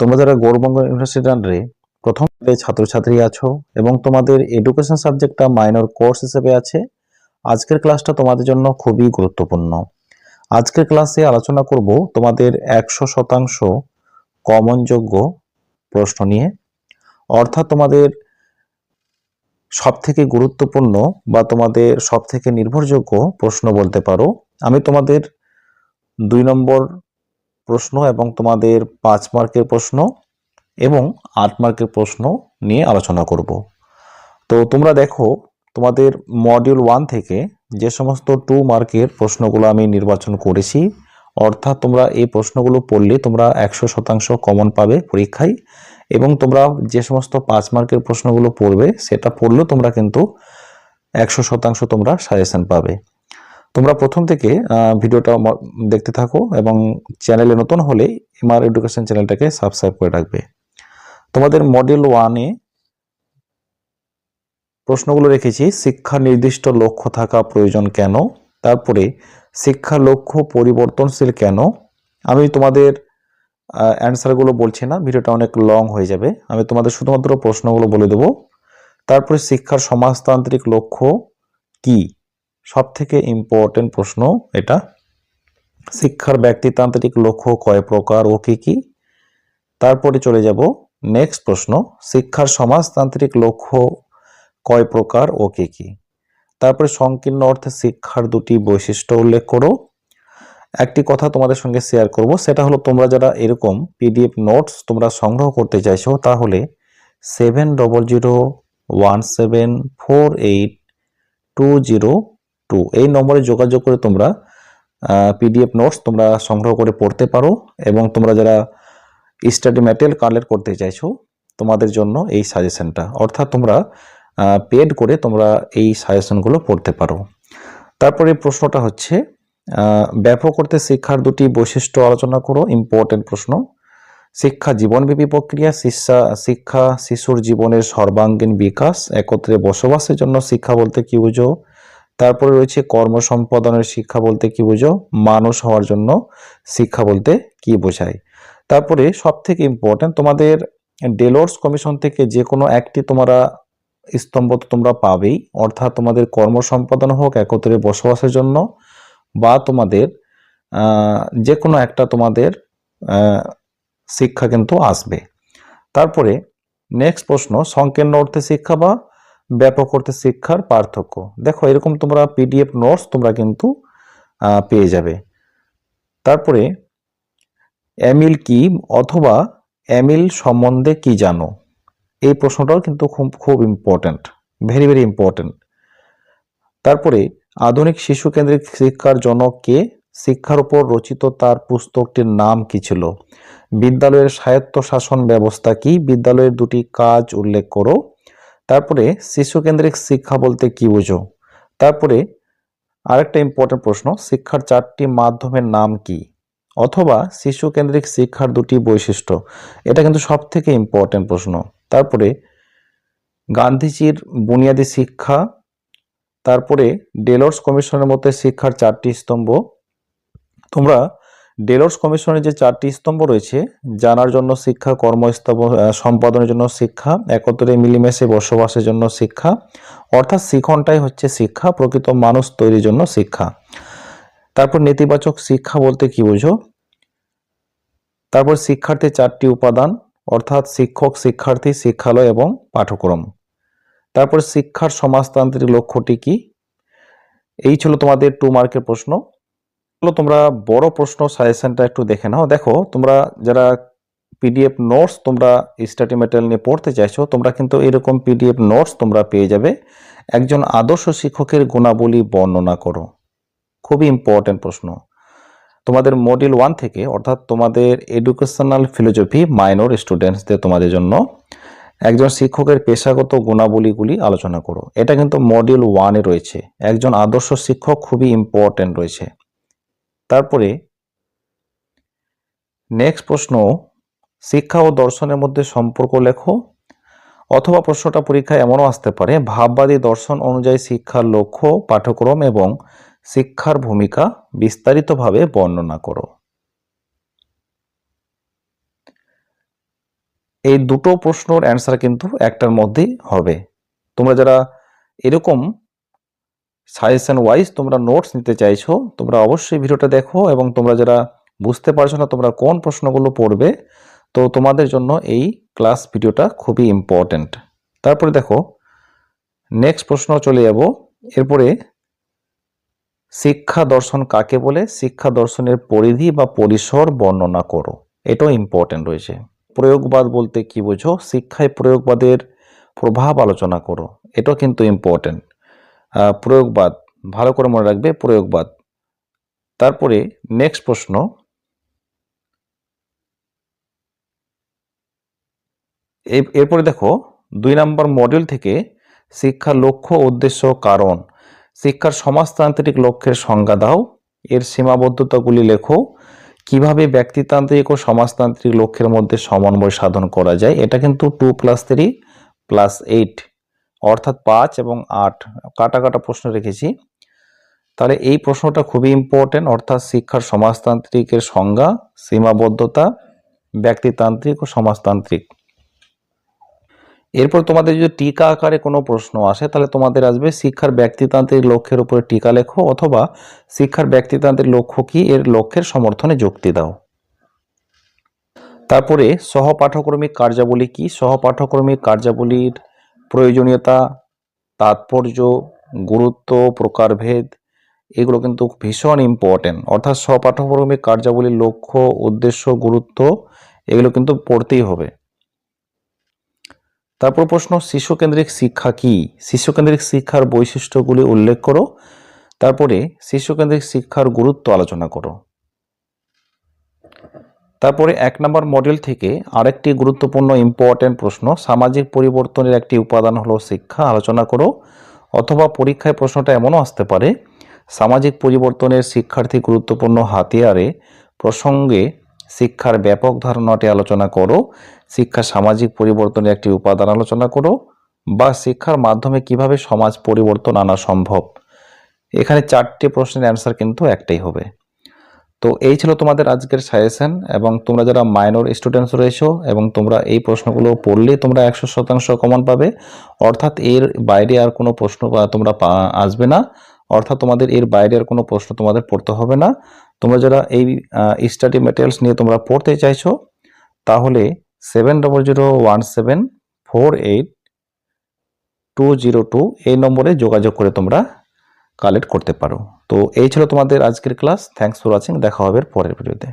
তোমরা যারা গৌরবঙ্গ ইউনিভার্সিটির আন্ডারে প্রথম ছাত্রছাত্রী আছো এবং তোমাদের এডুকেশন সাবজেক্টটা মাইনর কোর্স হিসেবে আছে, আজকের ক্লাসটা তোমাদের জন্য খুবই গুরুত্বপূর্ণ। আজকের ক্লাসে আলোচনা করব তোমাদের একশো শতাংশ কমনযোগ্য প্রশ্ন নিয়ে। অর্থাৎ তোমাদের সব থেকে গুরুত্বপূর্ণ বা তোমাদের সব থেকে নির্ভরযোগ্য প্রশ্ন বলতে পারো। আমি তোমাদের দুই নম্বর প্রশ্ন এবং তোমাদের পাঁচ মার্কের প্রশ্ন এবং আট মার্কের প্রশ্ন নিয়ে আলোচনা করব। তো তোমরা দেখো, তোমাদের মডিউল ওয়ান থেকে যে সমস্ত টু মার্কের প্রশ্নগুলো আমি নির্বাচন করেছি, অর্থাৎ তোমরা এই প্রশ্নগুলো পড়লে তোমরা একশো শতাংশ কমন পাবে পরীক্ষায় এবং তোমরা যে সমস্ত পাঁচ মার্কের প্রশ্নগুলো পড়বে, সেটা পড়লেও তোমরা কিন্তু একশো শতাংশ তোমরা সাজেশন পাবে। তোমরা প্রথম থেকে ভিডিওটা দেখতে থাকো এবং চ্যানেলে নতুন হলে এমআর এডুকেশন চ্যানেলটাকে সাবস্ক্রাইব করে রাখবে। তোমাদের মডেল ওয়ানে প্রশ্নগুলো রেখেছি, শিক্ষা নির্দিষ্ট লক্ষ্য থাকা প্রয়োজন কেন? তারপরে, শিক্ষা লক্ষ্য পরিবর্তনশীল কেন? আমি তোমাদের অ্যান্সারগুলো বলছি না, ভিডিওটা অনেক লং হয়ে যাবে। আমি তোমাদের শুধুমাত্র প্রশ্নগুলো বলে দেবো। তারপরে শিক্ষার সমাজতান্ত্রিক লক্ষ্য কি? সব থেকে ইম্পর্টেন্ট প্রশ্ন এটা। শিক্ষার ব্যক্তিতান্ত্রিক লক্ষ্য কয় প্রকার ও কি কি? তারপরে চলে যাব নেক্সট প্রশ্ন, শিক্ষার সমাজতান্ত্রিক লক্ষ্য কয় প্রকার ও কি কি? তারপরে সংকীর্ণ অর্থে শিক্ষার দুটি বৈশিষ্ট্য উল্লেখ করো। একটি কথা তোমাদের সঙ্গে শেয়ার করব, সেটা হলো তোমরা যারা এরকম পিডিএফ নোটস তোমরা সংগ্রহ করতে চাইছো, তাহলে seven double zero one seven four eight two zero two এই নম্বরে যোগাযোগ করে তোমরা পিডিএফ নোটস তোমরা সংগ্রহ করে পড়তে পারো এবং তোমরা যারা স্টাডি ম্যাটেরিয়াল কালেক্ট করতে চাইছো, তোমাদের জন্য এই সাজেশনটা অর্থাৎ তোমরা পেড করে তোমরা এই সাজেশনগুলো পড়তে পারো। তারপরে প্রশ্নটা হচ্ছে ব্যাপক করতে শিক্ষার দুটি বৈশিষ্ট্য আলোচনা করো ইম্পর্টেন্ট প্রশ্ন। শিক্ষা জীবনব্যাপী প্রক্রিয়া, শিক্ষা শিক্ষা শিশুর জীবনের সর্বাঙ্গীন বিকাশ, একত্রে বসবাসের জন্য শিক্ষা বলতে কি বুঝো? তারপরে রয়েছে কর্ম সম্পাদনের শিক্ষা বলতে কি বুঝো? মানুষ হওয়ার জন্য শিক্ষা বলতে কি বোঝায়? তারপরে সব থেকে ইম্পর্টেন্ট তোমাদের ডেলোর্স কমিশন থেকে যে কোনো একটি তোমরা স্তম্ভ তো তোমরা পাবেই। অর্থাৎ তোমাদের কর্ম সম্পাদন হোক, একত্রে বসবাসের জন্য বা তোমাদের যে কোনো একটা তোমাদের শিক্ষা কিন্তু আসবে। তারপরে নেক্সট প্রশ্ন, সংকীর্ণ অর্থে শিক্ষা বা ব্যাপক অর্থে শিক্ষার পার্থক্য। দেখো, এরকম তোমরা পিডিএফ নোটস তোমরা কিন্তু পেয়ে যাবে। তারপরে এমিল কি অথবা এমিল সম্বন্ধে কি জানো? এই প্রশ্নটাও কিন্তু খুব খুব ইম্পর্ট্যান্ট ভেরি ভেরি ইম্পর্ট্যান্ট তারপরে, আধুনিক শিশু কেন্দ্রিক শিক্ষার জনক কে? শিক্ষার উপর রচিত তার পুস্তকটির নাম কি ছিল? বিদ্যালয়ের স্বায়ত্ত শাসন ব্যবস্থা কি? বিদ্যালয়ের দুটি কাজ উল্লেখ করো। তারপরে শিশু কেন্দ্রিক শিক্ষা বলতে কি বুঝো? তারপরে আরেকটা ইম্পর্টেন্ট প্রশ্ন, শিক্ষার চারটি মাধ্যমের নাম কি? অথবা শিশু কেন্দ্রিক শিক্ষার দুটি বৈশিষ্ট্য, এটা কিন্তু সব থেকে ইম্পর্টেন্ট প্রশ্ন। তারপরে গান্ধীজির বুনিয়াদী শিক্ষা, তারপরে ডেলর্স কমিশনের মধ্যে শিক্ষার চারটি স্তম্ভ। তোমরা ডেলর্স কমিশনের যে চারটি স্তম্ভ রয়েছে জানার জন্য শিক্ষা আহ, সম্পাদনের জন্য শিক্ষা একত্রে মিলেমিশে বসবাসের জন্য শিক্ষা অর্থাৎ শিখনটাই হচ্ছে শিক্ষা প্রকৃত মানুষ তৈরির জন্য শিক্ষা। তারপর নেতিবাচক শিক্ষা বলতে কি বুঝো? তারপর শিক্ষার্থীর চারটি উপাদান অর্থাৎ শিক্ষক শিক্ষার্থী শিক্ষালয় এবং পাঠ্যক্রম। তারপর শিক্ষার সমাজতান্ত্রিক লক্ষ্যটি কি? এই ছিল তোমাদের টু মার্কের প্রশ্ন। তোমরা বড় প্রশ্ন সাজেশনটা একটু দেখে নাও। দেখো, তোমরা যারা পিডিএফ নোটস তোমরা স্টাডি ম্যাটেরিয়াল নিয়ে পড়তে চাইছো, তোমরা কিন্তু এরকম পিডিএফ নোটস তোমরা পেয়ে যাবে। একজন আদর্শ শিক্ষকের গুণাবলী বর্ণনা করো। খুবই ইম্পর্টেন্ট প্রশ্ন। তোমাদের মডিউল ওয়ান থেকে, অর্থাৎ তোমাদের এডুকেশনাল ফিলোজফি মাইনর স্টুডেন্টসদের তোমাদের জন্য একজন শিক্ষকের পেশাগত গুণাবলীগুলি আলোচনা করো। এটা কিন্তু মডিউল ওয়ানে রয়েছে। একজন আদর্শ শিক্ষক খুবই ইম্পর্টেন্ট রয়েছে। তারপরে নেক্সট প্রশ্ন, শিক্ষা ও দর্শনের মধ্যে সম্পর্ক লেখো, অথবা প্রশ্নটা পরীক্ষায় এমনও আসতে পারে, ভাববাদী দর্শন অনুযায়ী শিক্ষার লক্ষ্য, পাঠ্যক্রম এবং শিক্ষার ভূমিকা বিস্তারিতভাবে বর্ণনা করো। এই দুটো প্রশ্নর অ্যান্সার কিন্তু একটার মধ্যেই হবে। তোমরা যারা এরকম সাজেশন ওয়াইজ তোমরা নোটস নিতে চাইছো, তোমরা অবশ্যই ভিডিওটা দেখো এবং তোমরা যারা বুঝতে পারছ না তোমরা কোন প্রশ্নগুলো পড়বে, তো তোমাদের জন্য এই ক্লাস ভিডিওটা খুবই ইম্পর্ট্যান্ট তারপরে দেখো নেক্সট প্রশ্ন চলে যাব। এরপরে, শিক্ষা দর্শন কাকে বলে? শিক্ষা দর্শনের পরিধি বা পরিসর বর্ণনা করো। এটাও ইম্পর্ট্যান্ট রয়েছে। প্রয়োগবাদ বলতে কি বোঝো? শিক্ষায় প্রয়োগবাদের প্রভাব আলোচনা করো। এটাও কিন্তু ইম্পর্ট্যান্ট প্রয়োগবাদ, ভালো করে মনে রাখবে, প্রয়োগবাদ। তারপরে নেক্সট প্রশ্ন। এরপরে দেখো, দুই নম্বর মডিউল থেকে শিক্ষার লক্ষ্য, উদ্দেশ্য, কারণ। শিক্ষার সমাজতান্ত্রিক লক্ষ্যের সংজ্ঞা দাও। এর সীমাবদ্ধতাগুলি লেখো। কীভাবে ব্যক্তিতান্ত্রিক ও সমাজতান্ত্রিক লক্ষ্যের মধ্যে সমন্বয় সাধন করা যায়, এটা কিন্তু two plus three plus eight অর্থাৎ পাঁচ এবং আট। কাটা কাটা প্রশ্ন রেখেছি। তাহলে এই প্রশ্নটা খুবই ইম্পর্টেন্ট অর্থাৎ শিক্ষার সমাজতান্ত্রিকের সংজ্ঞা, সীমাবদ্ধতা, ব্যক্তিতান্ত্রিক ও সমাজতান্ত্রিক। এরপর তোমাদের যদি টিকা আকারে কোনো প্রশ্ন আসে, তাহলে তোমাদের আসবে শিক্ষার ব্যক্তিতান্ত্রিক লক্ষ্যের উপরে টিকা লেখো অথবা শিক্ষার ব্যক্তিতান্ত্রিক লক্ষ্য কি? এর লক্ষ্যের সমর্থনে যুক্তি দাও। তারপরে সহপাঠক্রমিক কার্যাবলী কি? সহপাঠক্রমিক কার্যাবলীর প্রয়োজনীয়তা, তাৎপর্য, গুরুত্ব, প্রকারভেদ, এগুলো কিন্তু ভীষণ ইম্পর্টেন্ট অর্থাৎ সহপাঠক্রমিক কার্যাবলীর লক্ষ্য, উদ্দেশ্য, গুরুত্ব, এগুলো কিন্তু পড়তেই হবে। তারপর প্রশ্ন শিশুকেন্দ্রিক শিক্ষা কি? শিশুকেন্দ্রিক শিক্ষার বৈশিষ্ট্যগুলি উল্লেখ করো। তারপরে শিশুকেন্দ্রিক শিক্ষার গুরুত্ব আলোচনা করো। তারপরে এক নম্বর মডেল থেকে আরেকটি গুরুত্বপূর্ণ ইম্পর্টেন্ট প্রশ্ন, সামাজিক পরিবর্তনের একটি উপাদান হলো শিক্ষা, আলোচনা করো। অথবা পরীক্ষায় প্রশ্নটা এমনও আসতে পারে, সামাজিক পরিবর্তনের শিক্ষার্থী গুরুত্বপূর্ণ হাতিয়ারে প্রসঙ্গে শিক্ষার ব্যাপক ধারণাটি আলোচনা করো। শিক্ষা সামাজিক পরিবর্তনের একটি উপাদান আলোচনা করো বা শিক্ষার মাধ্যমে কীভাবে সমাজ পরিবর্তন আনা সম্ভব। এখানে চারটি প্রশ্নের অ্যান্সার কিন্তু একটাই হবে। তো এই ছিল তোমাদের আজকের সাজেশন এবং তোমরা যারা মাইনর স্টুডেন্টস রয়েছো এবং তোমরা এই প্রশ্নগুলো পড়লে তোমরা একশো শতাংশ কমন পাবে। অর্থাৎ এর বাইরে আর কোনো প্রশ্ন তোমরা আসবে না। অর্থাৎ তোমাদের এর বাইরে আর কোনো প্রশ্ন তোমাদের পড়তে হবে না। তোমরা যারা এই স্টাডি ম্যাটেরিয়ালস নিয়ে তোমরা পড়তে চাইছো, তাহলে seven double zero one seven four eight two zero two এই নম্বরে যোগাযোগ করে তোমরা কালেক্ট করতে পারো। তো এই ছিল তোমাদের আজকের ক্লাস থ্যাংকস ফর ওয়াচিং দেখা হবে পরের ভিডিওতে